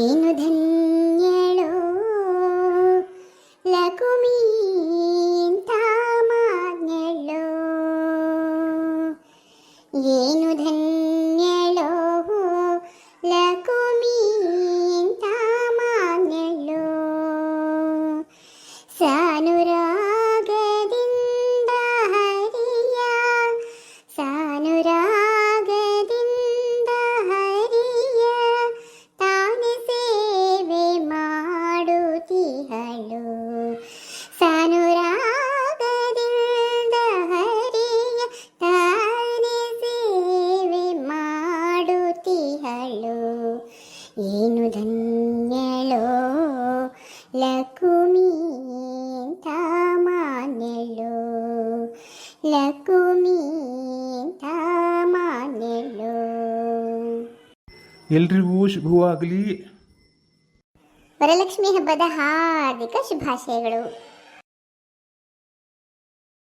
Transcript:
ಏನು ಧನ್ಯಳು ಲಕುಮೀಂತ ಮಾಜ್ಞಳು ಏನು ಧನ್ಯಳು ಲಕುಮೀ കളു സനുരാഗതിൽ ഹരിയ താനെ സേവെ മാടുത്തിഹളു ಏನು ಧನ್ಯಳೋ ಲಕುಮಿ ತಾಮಾನ್ಯಳು ಲಕುಮಿ ತಾಮಾನ್ಯಳು ಎಲ್ರಿಗೂ ಶುಭವಾಗಲಿ ವರಲಕ್ಷ್ಮಿ ಹಬ್ಬದ ಹಾರ್ದಿಕ ಶುಭಾಶಯಗಳು